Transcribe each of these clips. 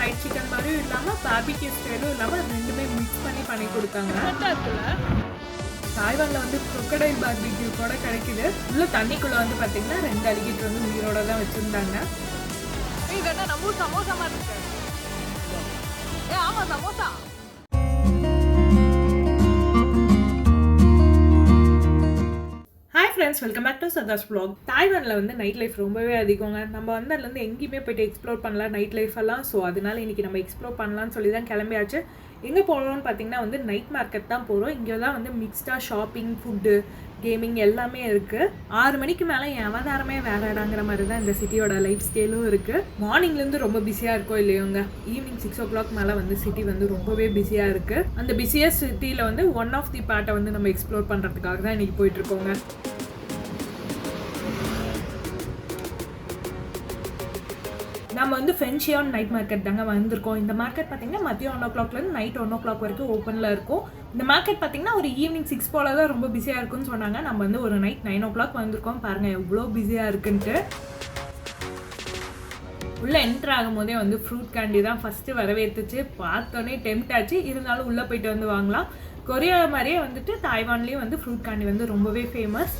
Fried chicken மாதிரியும் இல்லாமல் barbecue ஸ்டைலும் இல்லாமல் ரெண்டுமே மிக்ஸ் பண்ணி பண்ணி கொடுத்தாங்க. தாய்வானில் வந்து crocodile barbecue கூட கிடைக்குது. உள்ள தண்ணிக்குள்ளே வந்து பார்த்தீங்கன்னா ரெண்டு அலிகேட்டர் வந்து உயிரோட தான் வச்சுருந்தாங்க. இது நம்ம சமோசா மாதிரி இருக்கு. ஏ ஆமா samosa. Friends welcome back to Sathas vlog தாய்வானில் வந்து நைட் லைஃப் ரொம்பவே அதிகங்க. நம்ம வந்து அதுலேருந்து எங்கேயுமே போயிட்டு எக்ஸ்ப்ளோர் பண்ணலாம் நைட் லைஃப் எல்லாம். ஸோ அதனால இன்றைக்கி நம்ம எக்ஸ்ப்ளோர் பண்ணலாம்னு சொல்லி தான் கிளம்பியாச்சு. எங்கே போகிறோம்னு பார்த்தீங்கன்னா வந்து நைட் மார்க்கெட் தான் போகிறோம் இங்கே தான் வந்து மிக்ஸ்டாக ஷாப்பிங் ஃபுட்டு கேமிங் எல்லாமே இருக்குது ஆறு மணிக்கு மேலே என் அவதாரமே வேற இடங்கிற மாதிரி தான் இந்த சிட்டியோட லைஃப் ஸ்டைலும் இருக்குது மார்னிங்லேருந்து ரொம்ப பிஸியாக இருக்கோ இல்லையோங்க? ஈவினிங் சிக்ஸ் ஓ கிளாக் மேலே வந்து சிட்டி வந்து ரொம்பவே பிஸியாக இருக்குது அந்த பிஸியஸ்ட் சிட்டியில் வந்து ஒன் ஆஃப் தி பார்ட்டை வந்து நம்ம எக்ஸ்ப்ளோர் பண்ணுறதுக்காக தான் இன்றைக்கி போயிட்டுருக்கோங்க நம்ம வந்து ஃபென்ஷியான் நைட் மார்க்கெட் தாங்க வந்திருக்கோம். இந்த மார்க்கெட் பார்த்தீங்கன்னா மதியம் ஒன் ஓ கிளாக்லேருந்து நைட் ஒன் ஓ கிளாக் வரைக்கும் ஓப்பனில் இருக்கும். இந்த மார்க்கெட் பார்த்தீங்கன்னா ஒரு ஈவினிங் சிக்ஸ் போல தான் ரொம்ப பிஸியாக இருக்கும்னு சொன்னாங்க. நம்ம வந்து ஒரு நைட் நைன் ஓ கிளாக் வந்திருக்கோம். பாருங்கள் எவ்வளோ பிஸியாக இருக்குன்ட்டு. உள்ளே என்ட்ரு ஆகும்போதே வந்து ஃப்ரூட் கேண்டி தான் ஃபஸ்ட்டு வரவேற்றுச்சு. பார்த்தோன்னே டெம்ட் ஆச்சு. இருந்தாலும் உள்ளே போயிட்டு வந்து வாங்கலாம். கொரியா மாதிரியே வந்துட்டு தாய்வான்லேயும் வந்து ஃப்ரூட் கேண்டி வந்து ரொம்பவே ஃபேமஸ்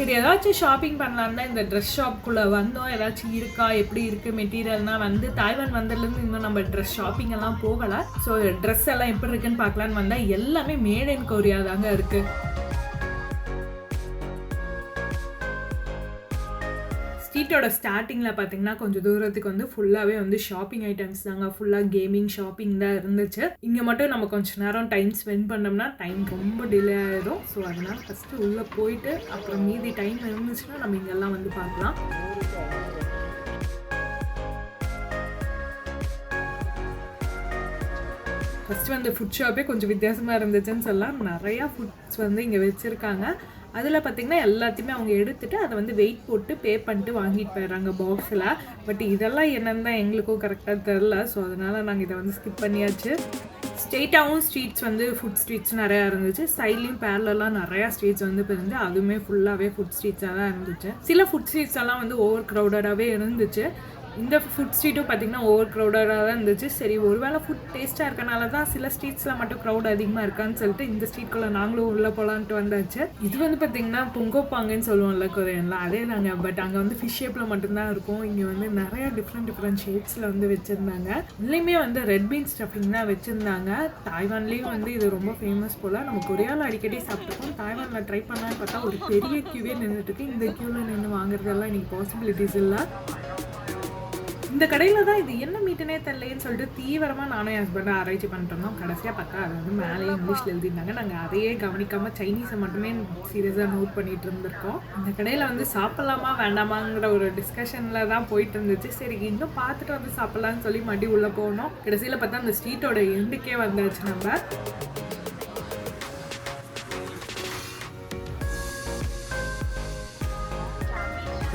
சரி ஏதாச்சும் ஷாப்பிங் பண்ணலாம்னா இந்த ட்ரெஸ் ஷாப்குள்ளே வந்தோம். ஏதாச்சும் இருக்கா? எப்படி இருக்குது மெட்டீரியல்னால் வந்து தாய்வான் வந்ததுலேருந்து இன்னும் நம்ம ட்ரெஸ் ஷாப்பிங் எல்லாம் போகலை. ஸோ ட்ரெஸ் எல்லாம் எப்படி இருக்குன்னு பார்க்கலான்னு வந்தால் எல்லாமே மேட் இன் கொரியா தாங்க இருக்குது நைட்டோட ஸ்டார்டிங்கில் பார்த்தீங்கன்னா கொஞ்சம் தூரத்துக்கு வந்து ஃபுல்லாகவே வந்து ஷாப்பிங் ஐட்டம்ஸ் தாங்க. ஃபுல்லாக கேமிங் ஷாப்பிங் தான் இருந்துச்சு. இங்கே மட்டும் நம்ம கொஞ்சம் நேரம் டைம் ஸ்பெண்ட் பண்ணோம்னா டைம் ரொம்ப டிலே ஆயிடும். ஸோ அதனால் ஃபஸ்ட்டு உள்ளே போயிட்டு அப்புறம் மீதி டைம் இருந்துச்சுன்னா நம்ம இங்கெல்லாம் வந்து பார்க்கலாம். ஃபஸ்ட்டு வந்து ஃபுட் ஷாப்பே கொஞ்சம் வித்தியாசமாக இருந்துச்சுன்னு சொல்லலாம். நிறையா ஃபுட்ஸ் வந்து இங்கே வச்சுருக்காங்க. அதில் பார்த்திங்கன்னா எல்லாத்தையுமே அவங்க எடுத்துகிட்டு அதை வந்து வெயிட் போட்டு பே பண்ணிட்டு வாங்கிட்டு போயிடுறாங்க பாக்ஸில் பட் இதெல்லாம் என்னென்னு தான் எங்களுக்கும் கரெக்டாக தெரில ஸோ அதனால் நாங்கள் இதை வந்து ஸ்கிப் பண்ணியாச்சு. ஸ்ட்ரெயிட்டாகவும் ஸ்ட்ரீட்ஸ் வந்து ஃபுட் ஸ்ட்ரீட்ஸ் நிறையா இருந்துச்சு. சைட்லேயும் பேரலாம் நிறையா ஸ்ட்ரீட்ஸ் வந்து இருந்து அதுவுமே ஃபுல்லாகவே ஃபுட் ஸ்ட்ரீட்ஸாக தான் இருந்துச்சு. சில ஃபுட் ஸ்ட்ரீட்ஸ் எல்லாம் வந்து ஓவர் க்ரௌடடாகவே இருந்துச்சு. இந்த ஃபுட் ஸ்ட்ரீட்டும் பார்த்தீங்கன்னா ஓவர் க்ரௌடடாக தான் இருந்துச்சு. சரி ஒருவேளை ஃபுட் டேஸ்ட்டாக இருக்கனால தான் சில ஸ்ட்ரீட்ஸில் மட்டும் க்ரௌட் அதிகமாக இருக்கான்னு சொல்லிட்டு இந்த ஸ்ட்ரீட்குள்ளே நாங்களும் உள்ளே போகலான்ட்டு வந்தாச்சு. இது வந்து பார்த்தீங்கன்னா பொங்கோப்பாங்கன்னு சொல்லுவோம்ல கொரியனில் அதே தாங்க. பட் அங்கே வந்து ஃபிஷ் ஷேப்பில் மட்டும்தான் இருக்கும். இங்கே வந்து நிறைய டிஃப்ரெண்ட் டிஃப்ரெண்ட் ஷேப்ஸில் வந்து வச்சுருந்தாங்க. இதுலேயுமே வந்து ரெட் பீன் ஸ்டஃபிங் தான் வச்சுருந்தாங்க. தாய்வான்லேயும் வந்து இது ரொம்ப ஃபேமஸ் போல். நம்ம கொரியாவில் அடிக்கடி சாப்பிட்டுருக்கோம். தாய்வானில் ட்ரை பண்ணான்னு பார்த்தா ஒரு பெரிய க்யூவே நின்றுட்டு இந்த க்யூவில் நின்று வாங்குறதெல்லாம் இன்னைக்கு பாசிபிலிட்டிஸ் இல்லை. இந்த கடையில் தான் இது என்ன மீட்டுனே தெரியலேன்னு சொல்லிட்டு தீவிரமாக நானும் என் ஹஸ்பண்டும் ஆராய்ச்சி பண்ணிட்டு இருந்தோம் கடைசியாக பார்த்தா அது வந்து மேலேயே இங்கிலீஷில் எழுதியிருந்தாங்க. நாங்கள் அதையே கவனிக்காமல் சைனீஸை மட்டுமே சீரியஸாக நோட் பண்ணிட்டு இருந்திருக்கோம். இந்த கடையில் வந்து சாப்பிட்லாமா வேண்டாமாங்கிற ஒரு டிஸ்கஷனில் தான் போயிட்டு இருந்துச்சு. சரி இன்னும் பார்த்துட்டு வந்து சாப்பிட்லான்னு சொல்லி மறுபடியும் உள்ளே போனோம். கடைசியில் பார்த்தா அந்த ஸ்ட்ரீட்டோட எண்டுக்கே வந்தாச்சு நம்ம.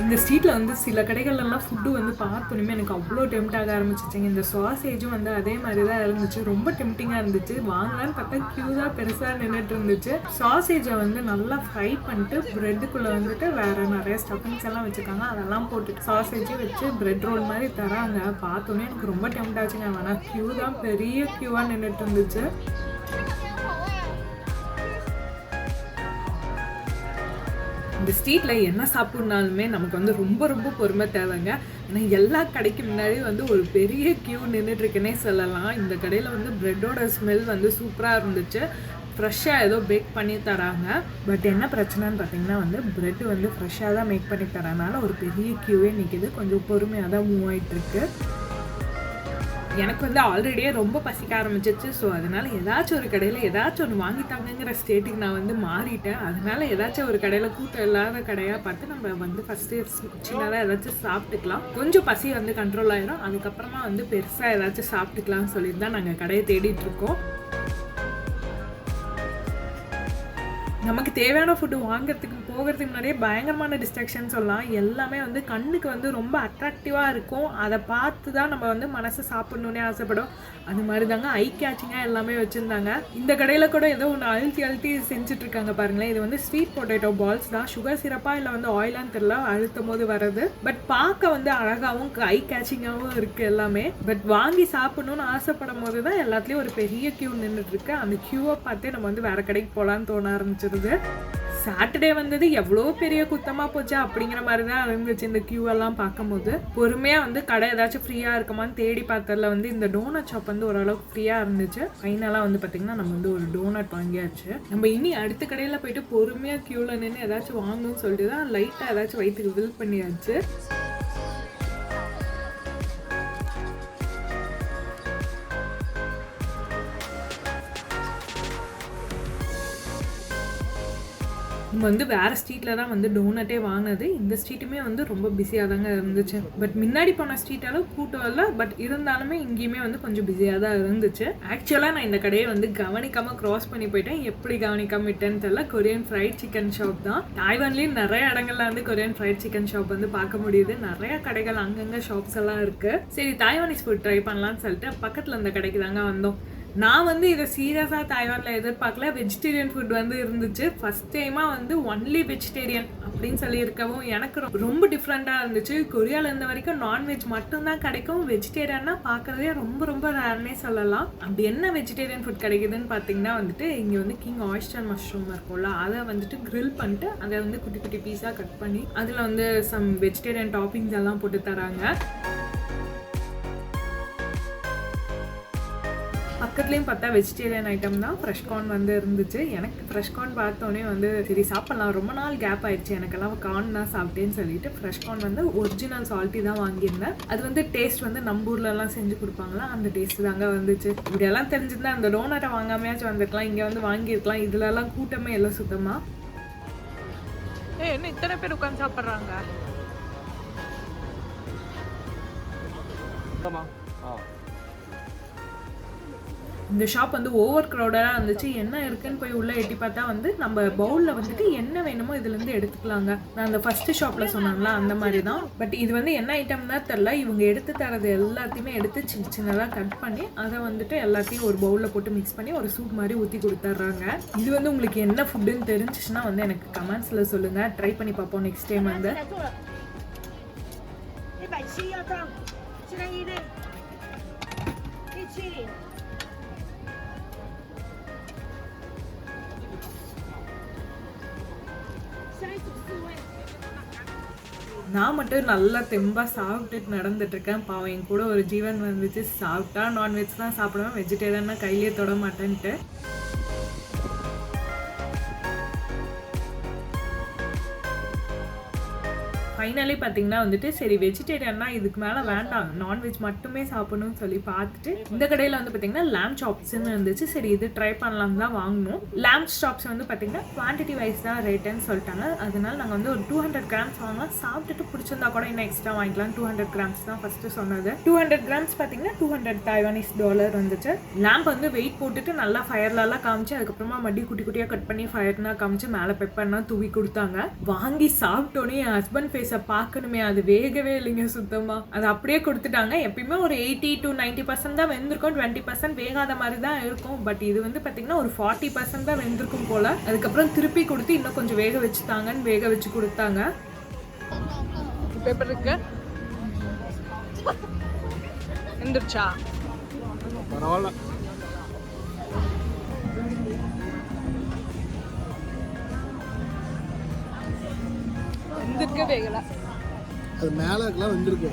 இந்த ஸ்ட்ரீட்டில் வந்து சில கடைகள்லாம் ஃபுட்டு வந்து பார்த்தோன்னே எனக்கு அவ்வளோ டெம்ட் ஆக ஆரம்பிச்சிச்சிங்க. இந்த சாசேஜும் வந்து அதே மாதிரி தான் இருந்துச்சு. ரொம்ப டெம்டிங்காக இருந்துச்சு. வாங்கலான்னு பார்த்தா க்யூவாக பெருசாக நின்றுட்டு இருந்துச்சு. சாசேஜை வந்து நல்லா ஃப்ரை பண்ணிட்டு ப்ரெட்டுக்குள்ளே வந்துட்டு வேறு நிறைய ஸ்டஃபிங்ஸ் எல்லாம் வச்சுருக்காங்க. அதெல்லாம் போட்டு சாசேஜும் வச்சு ப்ரெட் ரோல் மாதிரி தராங்க. பார்த்தோன்னே எனக்கு ரொம்ப டெம்ட் ஆச்சுங்க. ஆனால் க்யூ தான் பெரிய க்யூவாக நின்றுட்டு இருந்துச்சு. இந்த ஸ்ட்ரீட்டில் என்ன சாப்பிட்னாலுமே நமக்கு வந்து ரொம்ப ரொம்ப பொறுமை தேவைங்க. ஆனால் எல்லா கடைக்கு முன்னாடி வந்து ஒரு பெரிய க்யூ நின்றுட்டுருக்குன்னே சொல்லலாம். இந்த கடையில் வந்து ப்ரெட்டோட ஸ்மெல் வந்து சூப்பராக இருந்துச்சு. ஃப்ரெஷ்ஷாக ஏதோ பேக் பண்ணி தராங்க. பட் என்ன பிரச்சனைன்னு பார்த்தீங்கன்னா வந்து ப்ரெட் வந்து ஃப்ரெஷ்ஷாக தான் மேக் பண்ணி தரனால ஒரு பெரிய க்யூவே நிற்கிது கொஞ்சம் பொறுமையாக தான் மூவ் ஆகிட்டுருக்கு எனக்கு வந்து ஆல்ரெடியே ரொம்ப பசிக்க ஆரம்பிச்சிச்சு ஸோ அதனால் ஏதாச்சும் ஒரு கடையில் ஏதாச்சும் ஒன்று வாங்கித்தாங்கங்கிற ஸ்டேட்டுக்கு நான் வந்து மாறிட்டேன். அதனால ஏதாச்சும் ஒரு கடையில் கூட்டம் இல்லாத கடையாக பார்த்து நம்ம வந்து ஃபஸ்ட்டு சின்னதாக ஏதாச்சும் சாப்பிட்டுக்கலாம். கொஞ்சம் பசி வந்து கண்ட்ரோல் ஆயிடும் அதுக்கப்புறமா வந்து பெருசாக ஏதாச்சும் சாப்பிட்டுக்கலாம்னு சொல்லிட்டு தான் நாங்கள் கடையை தேடிட்டு இருக்கோம். நமக்கு தேவையான ஃபுட்டு வாங்குறதுக்கு போகிறதுக்கு முன்னாடியே பயங்கரமான டிஸ்ட்ராக்ஷன் சொல்லலாம். எல்லாமே வந்து கண்ணுக்கு வந்து ரொம்ப அட்ராக்டிவாக இருக்கும். அதை பார்த்து தான் நம்ம வந்து மனசை சாப்பிட்ணுன்னே ஆசைப்படும் அது மாதிரி தாங்க ஐ கேச்சிங்காக எல்லாமே வச்சுருந்தாங்க. இந்த கடையில் கூட ஏதோ ஒன்று அழுத்தி அழுத்தி செஞ்சுட்ருக்காங்க பாருங்களேன். இது வந்து ஸ்வீட் பொட்டேட்டோ பால்ஸ் தான். சுகர் சிரப்பாக இல்லை வந்து ஆயிலான்னு தெரில அழுத்தும் போது வர்றது. பட் பார்க்க வந்து அழகாகவும் ஐ கேச்சிங்காகவும் இருக்குது எல்லாமே. பட் வாங்கி சாப்பிட்ணுன்னு ஆசைப்படும் போது தான் எல்லாத்துலேயும் ஒரு பெரிய க்யூ நின்றுட்டுருக்கு அந்த க்யூவை பார்த்தே நம்ம வந்து வேறு கடைக்கு போகலான்னு தோண இருந்தது சாட்டர்டே வந்தது. எவ்வளோ பெரிய குத்தமாக போச்சு அப்படிங்கிற மாதிரி தான் இருந்துச்சு இந்த கியூவெல்லாம் பார்க்கும்போது. பொறுமையாக வந்து கடை ஏதாச்சும் ஃப்ரீயாக இருக்குமான்னு தேடி பார்த்ததுல வந்து இந்த டோனட் ஷாப் வந்து ஓரளவுக்கு ஃப்ரீயாக இருந்துச்சு. ஃபைனலாக வந்து பார்த்திங்கன்னா நம்ம வந்து ஒரு டோனட் வாங்கியாச்சு. நம்ம இனி அடுத்த கடையில் போயிட்டு பொறுமையாக க்யூவில் நின்று ஏதாச்சும் வாங்கணும்னு சொல்லிட்டு தான் லைட்டாக ஏதாச்சும் வயிற்றுக்கு வில் பண்ணியாச்சு. வந்து வேறு ஸ்ட்ரீட்டில் தான் வந்து டோனட்டே வாங்கினது. இந்த ஸ்ட்ரீட்டுமே வந்து ரொம்ப பிஸியாக தாங்க இருந்துச்சு. பட் முன்னாடி போன ஸ்ட்ரீட்டாலும் கூட்டம் இல்லை. பட் இருந்தாலுமே இங்கேயுமே வந்து கொஞ்சம் பிஸியாக தான் இருந்துச்சு. ஆக்சுவலாக நான் இந்த கடையை வந்து கவனிக்காமல் க்ராஸ் பண்ணி போயிட்டேன். எப்படி கவனிக்காம விட்டேன்னு தெரியல. கொரியன் ஃப்ரைட் சிக்கன் ஷாப் தான். தாய்வான்லேயும் நிறைய இடங்கள்ல வந்து கொரியன் ஃப்ரைட் சிக்கன் ஷாப் வந்து பார்க்க முடியுது. நிறைய கடைகள் அங்கங்கே ஷாப்ஸ் எல்லாம் இருக்குது சரி தாய்வானிஸ் ஃபுட் ட்ரை பண்ணலாம்னு சொல்லிட்டு பக்கத்தில் இந்த கடைக்கு தாங்க வந்தோம். நான் வந்து இதை சீரியஸாக தாய்வானில் எதிர்பார்க்கல. வெஜிடேரியன் ஃபுட் வந்து இருந்துச்சு. ஃபஸ்ட் டைமாக வந்து ஒன்லி வெஜிடேரியன் அப்படின்னு சொல்லி இருக்கவும் எனக்கு ரொம்ப டிஃப்ரெண்ட்டாக இருந்துச்சு. கொரியாவில் இருந்த வரைக்கும் நான்வெஜ் மட்டும்தான் கிடைக்கும். வெஜிடேரியன்னா பார்க்குறதே ரொம்ப ரொம்ப ரேர்னே சொல்லலாம். அப்படி என்ன வெஜிடேரியன் ஃபுட் கிடைக்குதுன்னு பார்த்தீங்கன்னா வந்துட்டு இங்கே வந்து கிங் ஆயிஸ்டர் மஷ்ரூம் இருக்கும்ல அதை வந்துட்டு க்ரில் பண்ணிட்டு அதை வந்து குட்டி குட்டி பீஸாக கட் பண்ணி அதில் வந்து சம் வெஜிடேரியன் டாப்பிங்ஸ் எல்லாம் போட்டு தராங்க. பக்கத்துலேயும் பார்த்தா வெஜிடேரியன் ஐட்டம் தான். ஃப்ரெஷ் கார்ன் வந்து இருந்துச்சு. எனக்கு ஃப்ரெஷ் கார்ன் பார்த்தோன்னே வந்து சரி சாப்பிட்லாம். ரொம்ப நாள் கேப் ஆயிடுச்சு. எனக்கெல்லாம் கார்ன் தான் சாப்பிட்டேன்னு சொல்லிட்டு ஃப்ரெஷ் கார்ன் வந்து ஒரிஜினல் சால்ட்டி தான் வாங்கியிருந்தேன். அது வந்து டேஸ்ட் வந்து நம்ம ஊர்லலாம் செஞ்சு கொடுப்பாங்களா? அந்த டேஸ்ட் தாங்க வந்துச்சு. இப்படியெல்லாம் தெரிஞ்சிருந்தா அந்த டோனட்டை வாங்காமையாச்சும் வந்துருக்கலாம். இங்கே வந்து வாங்கியிருக்கலாம். இதுலலாம் கூட்டமே இல்லை சுத்தமாக ஏய் என்ன இத்தனை பேர் உட்காந்து சாப்பிட்றாங்க? இந்த ஷாப் வந்து ஓவர் க்ரௌடடாக இருந்துச்சு. என்ன இருக்குன்னு போய் உள்ளே எட்டி பார்த்தா வந்து நம்ம பவுலில் வந்துட்டு என்ன வேணுமோ இதுலேருந்து எடுத்துக்கலாங்க. நான் அந்த ஃபஸ்ட்டு ஷாப்பில் சொன்னாங்களா அந்த மாதிரி தான் பட் இது வந்து என்ன ஐட்டம் தான் தெரில இவங்க எடுத்து தரது எல்லாத்தையுமே எடுத்து சின்ன சின்னதாக கட் பண்ணி அதை வந்துட்டு எல்லாத்தையும் ஒரு பவுலில் போட்டு மிக்ஸ் பண்ணி ஒரு சூப் மாதிரி ஊற்றி கொடுத்துட்றாங்க. இது வந்து உங்களுக்கு என்ன ஃபுட்டுன்னு தெரிஞ்சிச்சுன்னா வந்து எனக்கு கமெண்ட்ஸில் சொல்லுங்கள் ட்ரை பண்ணி பார்ப்போம் நெக்ஸ்ட் டைம் வந்து. 来做 நான் மட்டும் நல்லா தெம்பாக சாப்பிட்டுட்டு நடந்துட்டுருக்கேன். பாவம் என் கூட ஒரு ஜீவன் வந்துச்சு. சாப்பிட்டா நான்வெஜ் தான் சாப்பிடுவேன். வெஜிடேரியன்னா கையிலே தொட மாட்டேன்ட்டு. ஃபைனலி பார்த்தீங்கன்னா வந்துட்டு சரி வெஜிடேரியன்னா இதுக்கு மேலே வேண்டாம். நான்வெஜ் மட்டுமே சாப்பிடணும்னு சொல்லி பார்த்துட்டு இந்த கடையில் வந்து பார்த்தீங்கன்னா லேம் சாப்ஸ்ன்னு இருந்துச்சு. சரி இது ட்ரை பண்ணலாம் தான் வாங்கினோம். லேம் சாப்ஸ் வந்து பார்த்தீங்கன்னா குவான்டிட்டி வைஸ் தான் ரேட்டுன்னு சொல்லிட்டாங்க. அதனால நாங்கள் வந்து ஒரு டூ ஹண்ட்ரட் கிராம்ஸ் வாங்கலாம். சாப்பிட்டுட்டு பிடிச்சிருந்தா கூட இன்னும் எக்ஸ்ட்ரா வாங்கிக்கலாம். டூ ஹண்ட்ரட் கிராம்ஸ் தான் ஃபஸ்ட்டு சொன்னது. டூ ஹண்ட்ரட் கிராம்ஸ் பார்த்தீங்கன்னா டூ ஹண்ட்ரட் டைவானிஸ் டாலர் வந்துச்சு. லேம்ப் வந்து வெயிட் போட்டுட்டு நல்லா ஃபயர்லலாம் காமிச்சு அதுக்கப்புறமா மடி குட்டி குட்டியாக கட் பண்ணி ஃபயர்னா காமிச்சு மேலே பெப்பர்னா தூவி கொடுத்தாங்க. வாங்கி சாப்பிட்டோன்னே என் ஹஸ்பண்ட் ஃபேஸ் பார்க்கணுமே அது வேகவே இல்லைங்க சுத்தமாக அது அப்படியே கொடுத்துட்டாங்க. எப்பயுமே ஒரு எயிட்டி டு நைன்ட்டி பர்சன்ட் தான் வெந்திருக்கும். டுவெண்ட்டி பர்சன்ட் வேகாத மாதிரி தான் இருக்கும். பட் இது வந்து பார்த்தீங்கன்னா ஒரு ஃபார்ட்டி பர்சன்ட் தான் வெந்திருக்கும் போல். அதுக்கப்புறம் திருப்பி கொடுத்து இன்னும் கொஞ்சம் வேக வச்சுட்டாங்கன்னு வேக வச்சு கொடுத்தாங்க. பேப்பர் இருக்கு. எந்திரிச்சா பரவாயில்ல. எந்திரிக்க வேகல. அது மேலே இருக்கலாம் வந்திருக்கு?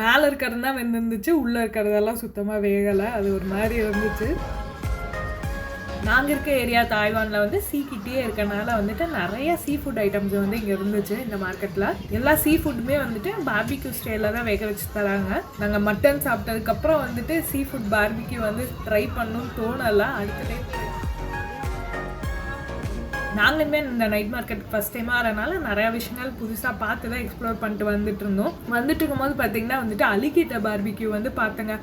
மேலே இருக்கிறது தான் வெந்திருந்துச்சு உள்ளே இருக்கிறதெல்லாம் சுத்தமாக வேகலை. அது ஒரு மாதிரி இருந்துச்சு. நாங்கள் இருக்க ஏரியா தாய்வானில் வந்து சீ கிட்டே இருக்கனால வந்துட்டு நிறைய சீ ஃபுட் ஐட்டம்ஸ் வந்து இங்கே இருந்துச்சு இந்த மார்க்கெட்டில் எல்லா சீ ஃபுட்டுமே வந்துட்டு பார்பிக்யூ ஸ்டைலில் தான் வேக வச்சு தராங்க. நாங்கள் மட்டன் சாப்பிட்டதுக்கப்புறம் வந்துட்டு சீ ஃபுட் பார்பிக்யூ வந்து ட்ரை பண்ணணும்னு தோணலை. அடுத்த டைம் நாங்களுமே இந்த நைட் மார்க்கெட் ஃபஸ்ட் டைம் ஆகிறனால நிறையா விஷயங்கள் புதுசாக பார்த்து தான் எக்ஸ்ப்ளோர் பண்ணிட்டு வந்துட்டு இருந்தோம். வந்துட்டு இருக்கும்போது பார்த்தீங்கன்னா வந்துட்டு அலிகேட்டர் பார்பிக்யூ வந்து பார்த்தேங்க.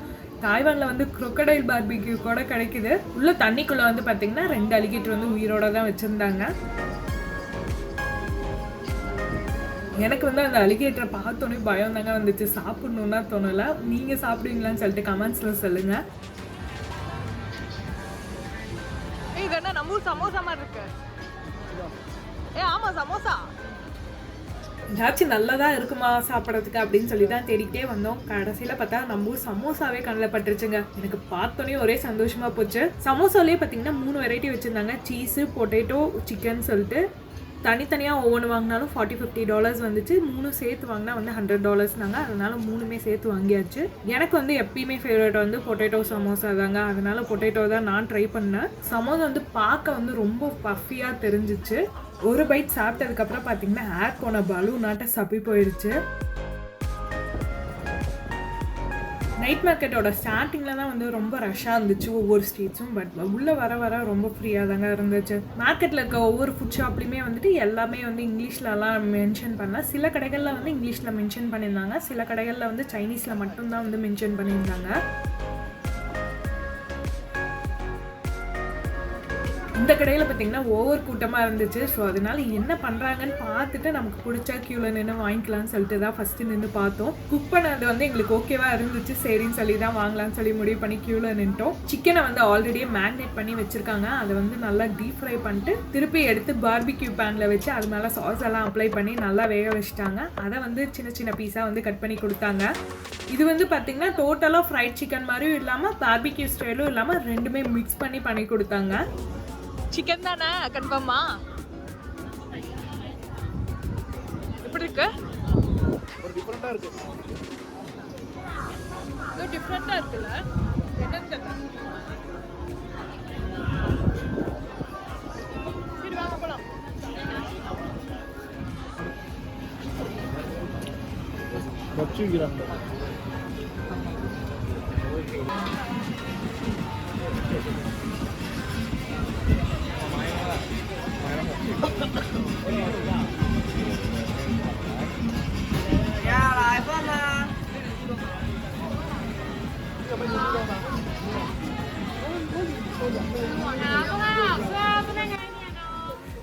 தாய்வானில் வந்து குரொக்கடைல் பார்பிக்யூ கூட கிடைக்குது. உள்ள தண்ணிக்குள்ள வந்து பார்த்தீங்கன்னா ரெண்டு அலிகேட்டர் வந்து உயிரோட தான் வச்சிருந்தாங்க. எனக்கு வந்து அந்த அலிகேட்டரை பார்த்தோன்னே பயம் தாங்க வந்துச்சு. சாப்பிடணுன்னா தோணல. நீங்க சாப்பிடுவீங்களான்னு சொல்லிட்டு கமெண்ட்ஸ்ல சொல்லுங்க. ஏய் இது என்ன நம்ம ஊர் சமோசா மாதிரி இருக்கு. ஏ ஆமா சமோசா. ஏதாச்சும் நல்லதா இருக்குமா சாப்பிட்றதுக்கு அப்படின்னு சொல்லி தான் தேடிக்கிட்டே வந்தோம். கடைசியில் பார்த்தா நம்ம ஊர் சமோசாவே கண்ணில் பட்டுருச்சுங்க. எனக்கு பார்த்தோன்னே ஒரே சந்தோஷமா போச்சு. சமோசாலே பார்த்தீங்கன்னா மூணு வெரைட்டி வச்சுருந்தாங்க. சீஸு பொட்டேட்டோ சிக்கன் சொல்லிட்டு தனித்தனியாக ஒவ்வொன்று வாங்கினாலும் ஃபார்ட்டி ஃபிஃப்டி டாலர்ஸ் வந்துச்சு. மூணு சேர்த்து வாங்கினா வந்து ஹண்ட்ரட் டாலர்ஸ்னாங்க அதனால மூணுமே சேர்த்து வாங்கியாச்சு. எனக்கு வந்து எப்பயுமே ஃபேவரட் வந்து பொட்டேட்டோ சமோசா தாங்க. அதனால பொட்டேட்டோ தான் நான் ட்ரை பண்ணேன். சமோசா வந்து பார்க்க வந்து ரொம்ப பஃபியாக தெரிஞ்சிச்சு. ஒரு பைட் சாப்பிட்டதுக்கப்புறம் பார்த்தீங்கன்னா ஹேர் போன பலூனாட்ட சப்பி போயிடுச்சு நைட் மார்க்கெட்டோட ஸ்டார்டிங்கில் தான் வந்து ரொம்ப ரஷ்ஷாக இருந்துச்சு ஒவ்வொரு ஸ்ட்ரீட்ஸும் பட் உள்ளே வர வர ரொம்ப ஃப்ரீயாக தாங்க இருந்துச்சு. மார்க்கெட்டில் இருக்க ஒவ்வொரு ஃபுட் ஷாப்லேயுமே வந்துட்டு எல்லாமே வந்து இங்கிலீஷ்லலாம் மென்ஷன் பண்ணல சில கடைகளில் வந்து இங்கிலீஷில் மென்ஷன் பண்ணியிருந்தாங்க சில கடைகளில் வந்து சைனீஸில் மட்டும்தான் வந்து மென்ஷன் பண்ணியிருந்தாங்க. இந்த கடையில் பார்த்தீங்கன்னா ஓவர் கூட்டமாக இருந்துச்சு. ஸோ அதனால என்ன பண்ணுறாங்கன்னு பார்த்துட்டு நமக்கு பிடிச்சா க்யூவில் நின்று வாங்கிக்கலாம்னு சொல்லிட்டு தான் ஃபஸ்ட்டு நின்று பார்த்தோம். குக் பண்ணது வந்து எங்களுக்கு ஓகேவாக இருந்துச்சு. சரின்னு சொல்லி தான் வாங்கலாம்னு சொல்லி முடிவு பண்ணி க்யூவில் நின்ட்டோம். சிக்கனை வந்து ஆல்ரெடியே மேக்னேட் பண்ணி வச்சுருக்காங்க. அதை வந்து நல்லா டீப் ஃப்ரை பண்ணிட்டு திருப்பி எடுத்து பார்பிக்யூ பேனில் வச்சு அது மேலே சாஸ் எல்லாம் அப்ளை பண்ணி நல்லா வேக வச்சுட்டாங்க. அதை வந்து சின்ன சின்ன பீஸாக வந்து கட் பண்ணி கொடுத்தாங்க. இது வந்து பார்த்திங்கன்னா டோட்டலாக ஃப்ரைட் சிக்கன் மாதிரியும் இல்லாமல் பார்பிக்யூ ஸ்டைலும் இல்லாமல் ரெண்டுமே மிக்ஸ் பண்ணி பண்ணி கொடுத்தாங்க. சிக்கன் தானே? கன்ஃபார்மா எப்படி இருக்கு? ஒரு டிஃப்ரெண்ட்டாக இருக்கு. டிஃப்ரெண்டா இருக்குல்ல? என்னன்னு சரி வாங்க போலாம். வச்சு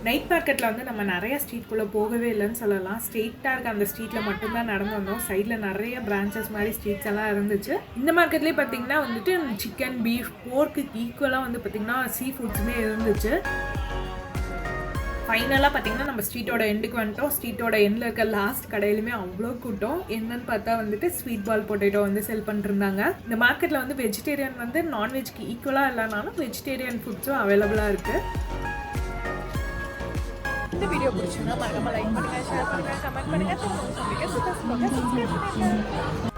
நைட் மார்க்கெட்டில் வந்து நம்ம நிறைய ஸ்ட்ரீட்குள்ளே போகவே இல்லைன்னு சொல்லலாம். ஸ்ட்ரெயிட்டாக இருக்க அந்த ஸ்ட்ரீட்டில் மட்டும்தான் நடந்து வந்தோம். சைடில் நிறைய பிரான்ச்சஸ் மாதிரி ஸ்ட்ரீட்ஸ் எல்லாம் இருந்துச்சு. இந்த மார்க்கெட்லேயே பார்த்தீங்கன்னா வந்துட்டு சிக்கன் பீஃப் போர்க்கு ஈக்குவலாக வந்து பார்த்திங்கன்னா சீ ஃபுட்ஸுமே இருந்துச்சு ஃபைனலாக பார்த்தீங்கன்னா நம்ம ஸ்ட்ரீட்டோட எண்டுக்கு வந்துட்டோம். ஸ்ட்ரீட்டோட எண்டில் இருக்க லாஸ்ட் கடையிலுமே அவ்வளோ கூட்டம். என்னன்னு பார்த்தா வந்துட்டு ஸ்வீட் பால் பொட்டேட்டோ வந்து செல் பண்ணிருந்தாங்க. இந்த மார்க்கெட்டில் வந்து வெஜிடேரியன் வந்து நான்வெஜ்க்கு ஈக்குவலாக இல்லைனாலும் வெஜிடேரியன் ஃபுட்ஸும் அவைலபிளாக இருக்குது இந்த வீடியோ பிடிச்சிருந்தா மறக்காம லைக் பண்ணுங்க ஷேர் பண்ணுங்க கமெண்ட் பண்ணுங்க சப்ஸ்கிரைப் பண்ணுங்க